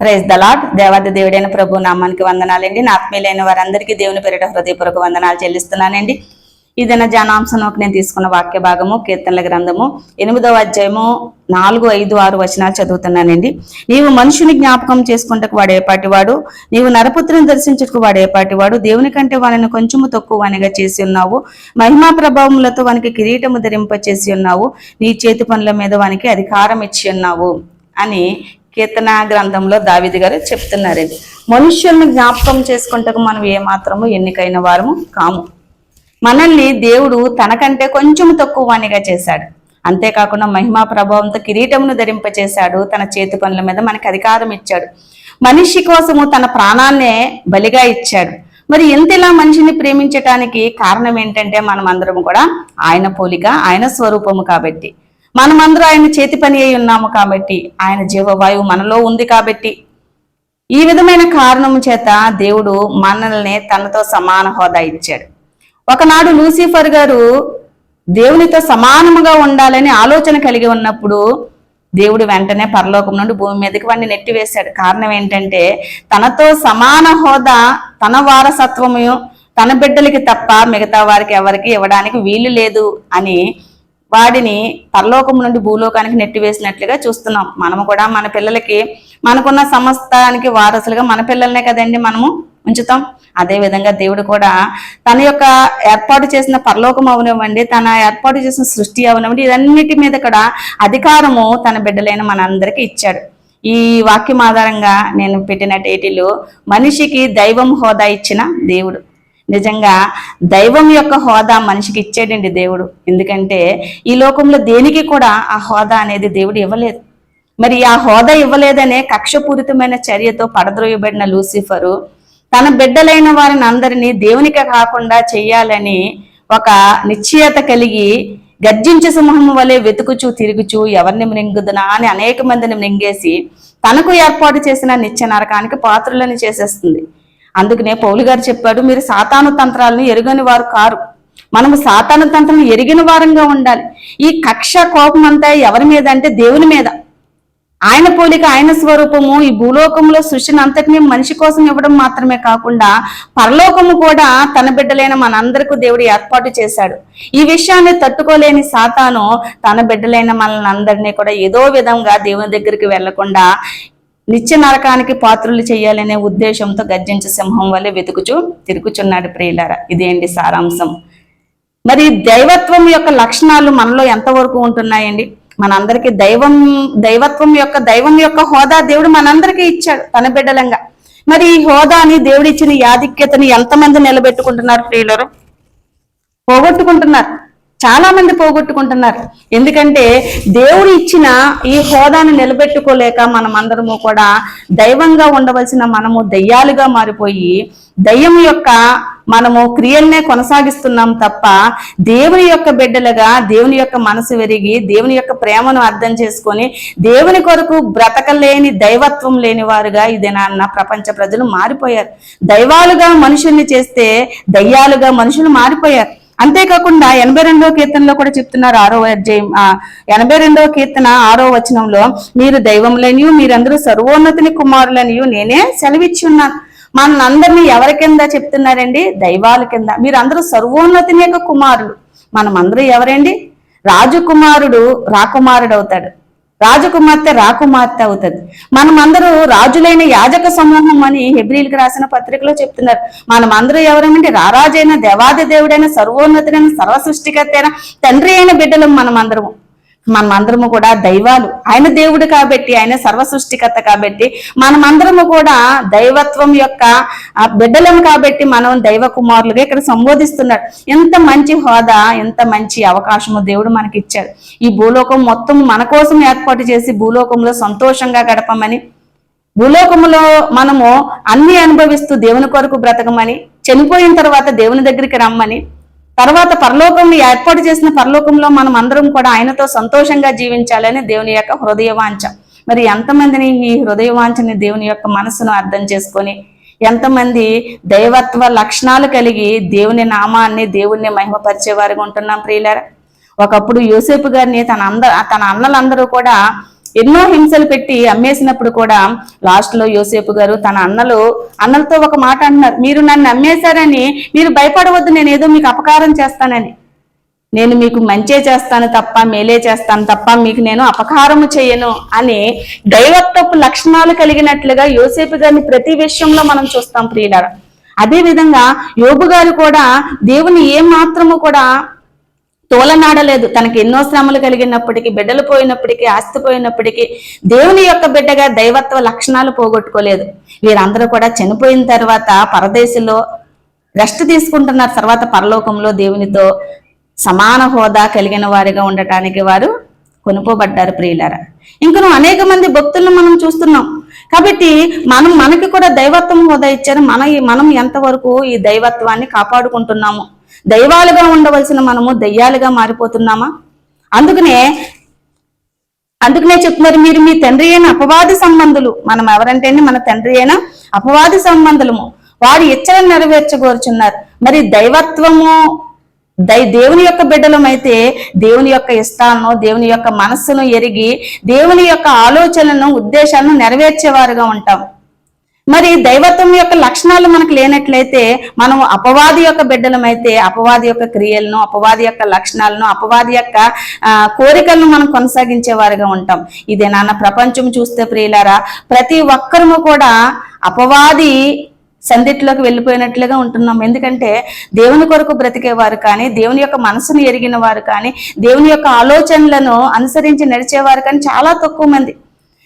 Praise the Lord దేవాది దేవుడైన ప్రభు నామానికి వందనాలండి. నా ఆత్మీయులైన వారందరికీ దేవుని పేరిట హృదయపూర్వక వందనాలు చెల్లిస్తున్నానండి. ఇది నా ఒక నేను తీసుకున్న వాక్య భాగము కీర్తనల గ్రంథము ఎనిమిదవ అధ్యాయము నాలుగు ఐదు ఆరు వచనాలు చదువుతున్నానండి. నీవు మనుషుని జ్ఞాపకం చేసుకుంటకు వాడు ఏపాటివాడు నీవు నరపుత్రుని దర్శించుటకు వాడు ఏపాటివాడు దేవుని కంటే వానిని కొంచెము తక్కువ అనిగా చేసి ఉన్నావు మహిమా ప్రభావములతో వానికి కిరీటము ధరింప చేసి ఉన్నావు నీ చేతి పనుల మీద వానికి అధికారం ఇచ్చి ఉన్నావు అని కీర్తన గ్రంథంలో దావిది గారు చెప్తున్నారండి. మనుష్యుల్ని జ్ఞాపకం చేసుకుంటకు మనం ఏమాత్రము ఎన్నికైన వారము కాము. మనల్ని దేవుడు తనకంటే కొంచెం తక్కువ వాణిగా చేశాడు. అంతేకాకుండా మహిమా ప్రభావంతో కిరీటమును ధరింపచేశాడు. తన చేతి పనుల మీద మనకి అధికారం ఇచ్చాడు. మనిషి కోసము తన ప్రాణాన్నే బలిగా ఇచ్చాడు. మరి ఇంతలా మనిషిని ప్రేమించటానికి కారణం ఏంటంటే మనం అందరం కూడా ఆయన పోలిక ఆయన స్వరూపము కాబట్టి. మనమందరూ ఆయన చేతి పని అయి ఉన్నాము కాబట్టి ఆయన జీవవాయువు మనలో ఉంది కాబట్టి. ఈ విధమైన కారణం చేత దేవుడు మనల్ని తనతో సమాన హోదా ఇచ్చాడు. ఒకనాడు లూసిఫర్ గారు దేవునితో సమానముగా ఉండాలని ఆలోచన కలిగి ఉన్నప్పుడు దేవుడు వెంటనే పరలోకం నుండి భూమి మీదకి వాడిని నెట్టివేశాడు. కారణం ఏంటంటే తనతో సమాన హోదా తన వారసత్వము తన బిడ్డలకి తప్ప మిగతా వారికి ఎవరికి ఇవ్వడానికి వీలు లేదు అని వాడిని పరలోకం నుండి భూలోకానికి నెట్టివేసినట్లుగా చూస్తున్నాం. మనము కూడా మన పిల్లలకి మనకున్న సమస్తానికి వారసులుగా మన పిల్లల్నే కదండి మనము ఉంచుతాం. అదే విధంగా దేవుడు కూడా తన యొక్క ఏర్పాటు చేసిన పరలోకం అవనివ్వండి తన ఏర్పాటు చేసిన సృష్టి అవనివ్వండి ఇదన్నిటి మీద కూడా అధికారము తన బిడ్డలైన మనందరికీ ఇచ్చాడు. ఈ వాక్యం ఆధారంగా నేను పెట్టిన టైటిల్ మనిషికి దైవం హోదా ఇచ్చిన దేవుడు. నిజంగా దైవం యొక్క హోదా మనిషికి ఇచ్చాడండి దేవుడు. ఎందుకంటే ఈ లోకంలో దేనికి కూడా ఆ హోదా అనేది దేవుడు ఇవ్వలేదు. మరి ఆ హోదా ఇవ్వలేదనే కక్షపూరితమైన చర్యతో పడద్రోయబడిన లూసిఫరు తన బిడ్డలైన వారిని అందరినీ దేవునికి కాకుండా చెయ్యాలని ఒక నిశ్చయత కలిగి గర్జించే సింహం వలె వెతుకుచూ తిరుగుచు ఎవరిని మృంగుదునా అని అనేక మందిని మృంగేసి తనకు ఏర్పాటు చేసిన నిత్య నరకానికి పాత్రులని చేసేస్తుంది. అందుకనే పౌలు గారు చెప్పాడు మీరు సాతాను తంత్రాలను ఎరుగని వారు కారు. మనము సాతాను తంత్రం ఎరిగిన వారంగా ఉండాలి. ఈ కక్ష కోపం అంతా ఎవరి మీద అంటే దేవుని మీద. ఆయన పోలిక ఆయన స్వరూపము ఈ భూలోకంలో సృష్టిని అంతటినీ మనిషి కోసం ఇవ్వడం మాత్రమే కాకుండా పరలోకము కూడా తన బిడ్డలైన మనందరికీ దేవుడు ఏర్పాటు చేశాడు. ఈ విషయాన్ని తట్టుకోలేని సాతాను తన బిడ్డలైన మనల్ని అందరినీ కూడా ఏదో విధంగా దేవుని దగ్గరికి వెళ్ళకుండా నిత్య నరకానికి పాత్రలు చేయాలనే ఉద్దేశంతో గర్జించే సింహం వల్లే వెతుకుచూ తిరుగుచున్నాడు ప్రియులార. ఇదేంటి సారాంశం? మరి దైవత్వం యొక్క లక్షణాలు మనలో ఎంతవరకు ఉంటున్నాయండి? మనందరికీ దైవం దైవత్వం యొక్క దైవం యొక్క హోదా దేవుడు మనందరికీ ఇచ్చాడు తన బిడ్డలంగా. మరి ఈ హోదాని దేవుడిచ్చిన యాధిక్యతని ఎంతమంది నిలబెట్టుకుంటున్నారు ప్రియులరు? పోగొట్టుకుంటున్నారు. చాలా మంది పోగొట్టుకుంటున్నారు. ఎందుకంటే దేవుడు ఇచ్చిన ఈ హోదాను నిలబెట్టుకోలేక మనం అందరము కూడా దైవంగా ఉండవలసిన మనము దయ్యాలుగా మారిపోయి దయ్యం యొక్క మనము క్రియల్నే కొనసాగిస్తున్నాం తప్ప దేవుని యొక్క బిడ్డలుగా దేవుని యొక్క మనసు వెరిగి దేవుని యొక్క ప్రేమను అర్థం చేసుకొని దేవుని కొరకు బ్రతకలేని దైవత్వం లేని వారుగా ఇది నాన్న ప్రపంచ ప్రజలు మారిపోయారు. దైవాలుగా మనుషుల్ని చేస్తే దయ్యాలుగా మనుషులు మారిపోయారు. అంతేకాకుండా ఎనభై రెండవ కీర్తనలో కూడా చెప్తున్నారు ఆరో అధ్యాయం ఎనభై రెండవ కీర్తన ఆరో వచనంలో మీరు దైవములనియు మీరందరూ సర్వోన్నతిని కుమారులనియు నేనే సెలవిచ్చి ఉన్నాను. మనందరినీ ఎవరి కింద చెప్తున్నారండి? దైవాల కింద. మీరందరూ సర్వోన్నతిని యొక్క కుమారులు. మనం అందరూ ఎవరండి? రాజకుమారుడు రాకుమారుడు అవుతాడు. రాజకుమార్తె రాకుమార్తె అవుతుంది. మనమందరూ రాజులైన యాజక సమూహం అని హెబ్రిల్కి రాసిన పత్రికలో చెప్తున్నారు. మనమందరూ ఎవరమంటే రారాజైన దేవాది దేవుడైన సర్వోన్నతుడైన సర్వసృష్టికర్త అయిన తండ్రి అయిన బిడ్డలం మనమందరము. మనమందరము కూడా దైవాలు. ఆయన దేవుడు కాబట్టి ఆయన సర్వ సృష్టికర్త కాబట్టి మనమందరము కూడా దైవత్వం యొక్క బిడ్డలం కాబట్టి మనం దైవ కుమారులుగా ఇక్కడ సంబోధిస్తున్నారు ఎంత మంచి హోదా ఎంత మంచి అవకాశము దేవుడు మనకి ఇచ్చాడు ఈ భూలోకం మొత్తం మన కోసం ఏర్పాటు చేసి భూలోకంలో సంతోషంగా గడపమని భూలోకములో మనము అన్ని అనుభవిస్తూ దేవుని కొరకు బ్రతకమని చనిపోయిన తర్వాత దేవుని దగ్గరికి రమ్మని తర్వాత పరలోకంని ఏర్పాటు చేసిన పరలోకంలో మనం అందరం కూడా ఆయనతో సంతోషంగా జీవించాలని దేవుని యొక్క హృదయ మరి ఎంతమందిని ఈ హృదయవాంఛని దేవుని యొక్క మనసును అర్థం చేసుకొని ఎంతమంది దైవత్వ లక్షణాలు కలిగి దేవుని నామాన్ని దేవుణ్ణి మహిమపరిచేవారుగా ఉంటున్నాం ప్రియులారా. ఒకప్పుడు యోసేపు గారిని తన అంద తన అన్నలందరూ కూడా ఎన్నో హింసలు పెట్టి అమ్మేసినప్పుడు కూడా లాస్ట్లో యోసేపు గారు తన అన్నలు అన్నలతో ఒక మాట అంటున్నారు. మీరు నన్ను అమ్మేశారని మీరు భయపడవద్దు నేను ఏదో మీకు అపకారం చేస్తానని. నేను మీకు మంచే చేస్తాను తప్ప మేలే చేస్తాను తప్ప మీకు నేను అపకారము చేయను అని దైవత్వపు లక్షణాలు కలిగినట్లుగా యోసేపు గారిని ప్రతి విషయంలో మనం చూస్తాం ప్రియులారా. అదే విధంగా యోబు గారు కూడా దేవుని ఏ మాత్రము కూడా తోలనాడలేదు. తనకి ఎన్నో శ్రమలు కలిగినప్పటికీ బిడ్డలు పోయినప్పటికీ ఆస్తి పోయినప్పటికీ దేవుని యొక్క బిడ్డగా దైవత్వ లక్షణాలు పోగొట్టుకోలేదు. వీరందరూ కూడా చనిపోయిన తర్వాత పరదేశంలో రెస్ట్ తీసుకుంటున్నారు. తర్వాత పరలోకంలో దేవునితో సమాన హోదా కలిగిన వారిగా ఉండటానికి వారు కొనుకోబడ్డారు ప్రియులారా. ఇంకను అనేక మంది భక్తులను మనం చూస్తున్నాం. కాబట్టి మనం మనకి కూడా దైవత్వం హోదా ఇచ్చారు. మన మనం ఎంతవరకు ఈ దైవత్వాన్ని కాపాడుకుంటున్నాము? దైవాలుగా ఉండవలసిన మనము దయ్యాలుగా మారిపోతున్నామా? అందుకనే అందుకనే చెప్తున్నారు మీరు మీ తండ్రి అయిన అపవాది సంబంధులు. మనం ఎవరంటే మన తండ్రి అయిన అపవాది సంబంధులము. వారి ఇచ్చలను నెరవేర్చగోరుచున్నారు. మరి దైవత్వము దై దేవుని యొక్క బిడ్డలమైతే దేవుని యొక్క ఇష్టాలను దేవుని యొక్క మనస్సును ఎరిగి దేవుని యొక్క ఆలోచనలను ఉద్దేశాలను నెరవేర్చేవారుగా ఉంటాం. మరి దైవత్వం యొక్క లక్షణాలు మనకు లేనట్లయితే మనం అపవాది యొక్క బిడ్డలమైతే అపవాది యొక్క క్రియలను అపవాది యొక్క లక్షణాలను అపవాది యొక్క కోరికలను మనం కొనసాగించేవారుగా ఉంటాం. ఇదే నాన్న ప్రపంచం చూస్తే ప్రియులారా ప్రతి ఒక్కరము కూడా అపవాది సందిట్లోకి వెళ్ళిపోయినట్లుగా ఉంటున్నాం. ఎందుకంటే దేవుని కొరకు బ్రతికేవారు కానీ దేవుని యొక్క మనసును ఎరిగిన వారు కానీ దేవుని యొక్క ఆలోచనలను అనుసరించి నడిచేవారు కానీ చాలా తక్కువ మంది.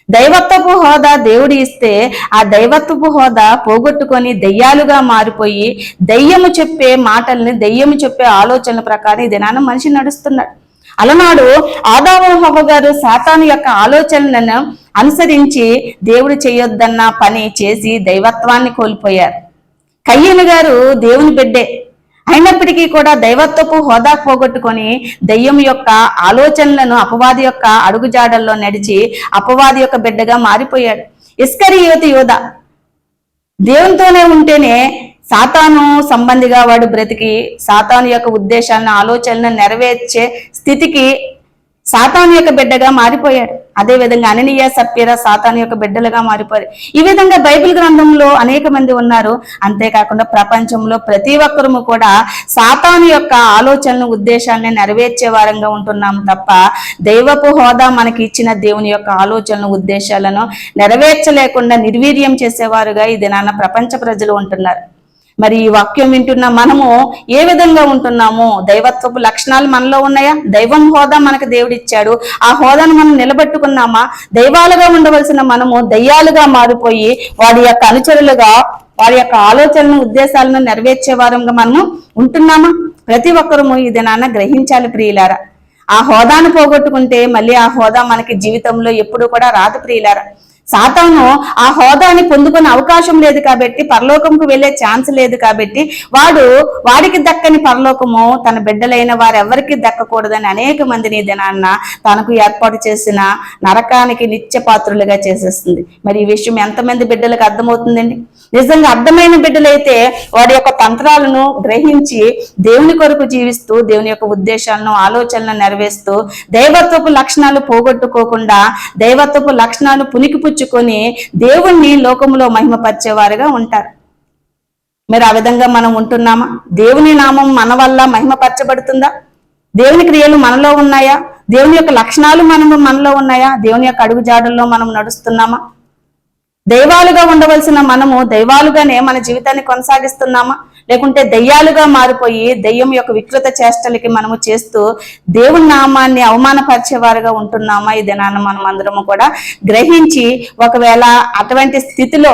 దైవత్వపు హోదా దేవుడు ఇస్తే ఆ దైవత్వపు హోదా పోగొట్టుకొని దెయ్యాలుగా మారిపోయి దయ్యము చెప్పే మాటల్ని దయ్యము చెప్పే ఆలోచనల ప్రకారం ఈ దినాన మనిషి నడుస్తున్నాడు. అలనాడు ఆదాము గారు సాతాను యొక్క ఆలోచనలను అనుసరించి దేవుడు చేయొద్దన్న పని చేసి దైవత్వాన్ని కోల్పోయారు. కయ్యను గారు దేవుని బిడ్డే. అయినప్పటికీ కూడా దైవత్వపు హోదా పోగొట్టుకొని దయ్యం యొక్క ఆలోచనలను అపవాది యొక్క అడుగుజాడల్లో నడిచి అపవాది యొక్క బిడ్డగా మారిపోయాడు. ఇస్కరి యువతి యోధ. దేవునితోనే ఉంటేనే సాతాను సంబంధిగా వాడు బ్రతికి సాతాను యొక్క ఉద్దేశాలను ఆలోచనలను నెరవేర్చే స్థితికి సాతాను యొక్క బిడ్డగా మారిపోయాడు. అదే విధంగా అననీయ సప్యర సాతాను యొక్క బిడ్డలుగా మారిపోయారు. ఈ విధంగా బైబిల్ గ్రంథంలో అనేక మంది ఉన్నారు. అంతేకాకుండా ప్రపంచంలో ప్రతి ఒక్కరము కూడా సాతాను యొక్క ఆలోచనలు ఉద్దేశాలని నెరవేర్చే వారంగా ఉంటున్నాము తప్ప దైవపు హోదా మనకి ఇచ్చిన దేవుని యొక్క ఆలోచనలు ఉద్దేశాలను నెరవేర్చలేకుండా నిర్వీర్యం చేసేవారుగా ఈ దినాన ప్రపంచ ప్రజలు ఉంటున్నారు. మరి ఈ వాక్యం వింటున్న మనము ఏ విధంగా ఉంటున్నాము? దైవత్వపు లక్షణాలు మనలో ఉన్నాయా? దైవం హోదా మనకు దేవుడిచ్చాడు. ఆ హోదాను మనం నిలబెట్టుకున్నామా? దైవాలుగా ఉండవలసిన మనము దయ్యాలుగా మారిపోయి వారి యొక్క అనుచరులుగా వారి యొక్క ఆలోచనలను ఉద్దేశాలను నెరవేర్చే వారంగా మనము ఉంటున్నామా? ప్రతి ఒక్కరము ఇది నాన్న గ్రహించాలి ప్రియులారా. ఆ హోదాను పోగొట్టుకుంటే మళ్ళీ ఆ హోదా మనకి జీవితంలో ఎప్పుడు కూడా రాదు ప్రియులారా. సాతాను ఆ హోదాని పొందుకునే అవకాశం లేదు కాబట్టి పరలోకంకు వెళ్ళే ఛాన్స్ లేదు కాబట్టి వాడు వాడికి దక్కని పరలోకము తన బిడ్డలైన వారెవరికి దక్కకూడదని అనేక మందిని ఈ దినాన్న తనకు ఏర్పాటు చేసిన నరకానికి నిత్య పాత్రులుగా చేసేస్తుంది. మరి ఈ విషయం ఎంతమంది బిడ్డలకు అర్థమవుతుందండి? నిజంగా అర్థమైన బిడ్డలైతే వాడి యొక్క తంత్రాలను గ్రహించి దేవుని కొరకు జీవిస్తూ దేవుని యొక్క ఉద్దేశాలను ఆలోచనలను నెరవేరుస్తూ దైవత్వపు లక్షణాలు పోగొట్టుకోకుండా దైవత్వపు లక్షణాలు పునికిపుచ్చుకొని దేవుణ్ణి లోకంలో మహిమపరిచేవారుగా ఉంటారు. మరి ఆ విధంగా మనం ఉంటున్నామా? దేవుని నామం మన వల్ల మహిమపరచబడుతుందా? దేవుని క్రియలు మనలో ఉన్నాయా? దేవుని యొక్క లక్షణాలు మనము మనలో ఉన్నాయా? దేవుని యొక్క అడుగుజాడల్లో మనం నడుస్తున్నామా? దైవాలుగా ఉండవలసిన మనము దైవాలుగానే మన జీవితాన్ని కొనసాగిస్తున్నామా? లేకుంటే దయ్యాలుగా మారిపోయి దయ్యం యొక్క వికృత చేష్టలకి మనము చేస్తూ దేవుని నామాన్ని అవమానపరిచేవారుగా ఉంటున్నామా? ఈ దినాన మనం అందరము కూడా గ్రహించి ఒకవేళ అటువంటి స్థితిలో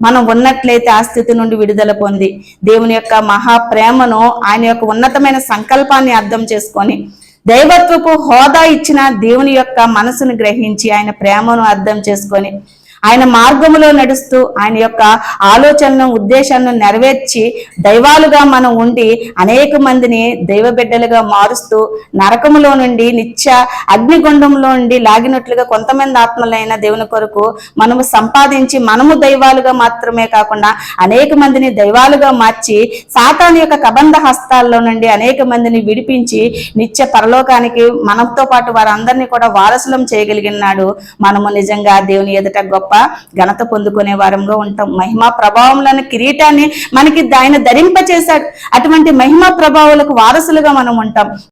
మనం ఉన్నట్లయితే ఆ స్థితి నుండి విడుదల పొంది దేవుని యొక్క మహా ప్రేమను ఆయన యొక్క ఉన్నతమైన సంకల్పాన్ని అర్థం చేసుకొని దైవత్వపు హోదా ఇచ్చిన దేవుని యొక్క మనసును గ్రహించి ఆయన ప్రేమను అర్థం చేసుకొని ఆయన మార్గములో నడుస్తూ ఆయన యొక్క ఆలోచనను ఉద్దేశాలను నెరవేర్చి దైవాలుగా మనం ఉండి అనేక మందిని దైవ బిడ్డలుగా మారుస్తూ నరకములో నుండి నిత్య అగ్నిగుండంలో నుండి లాగినట్లుగా కొంతమంది ఆత్మలైన దేవుని కొరకు మనము సంపాదించి మనము దైవాలుగా మాత్రమే కాకుండా అనేక మందిని దైవాలుగా మార్చి సాతాను యొక్క కబంధ హస్తాల్లో నుండి అనేక మందిని విడిపించి నిత్య పరలోకానికి మనతో పాటు వారందరినీ కూడా వారసులం చేయగలిగినాడు మనము నిజంగా దేవుని ఎదుట గొప్ప ఘనత పొందుకునే వారంగా ఉంటాం. మహిమా ప్రభావంలోని కిరీటాన్ని మనకి ఆయన ధరింప చేశాడు అటువంటి మహిమా ప్రభావాలకు వారసులుగా మనం ఉంటాం.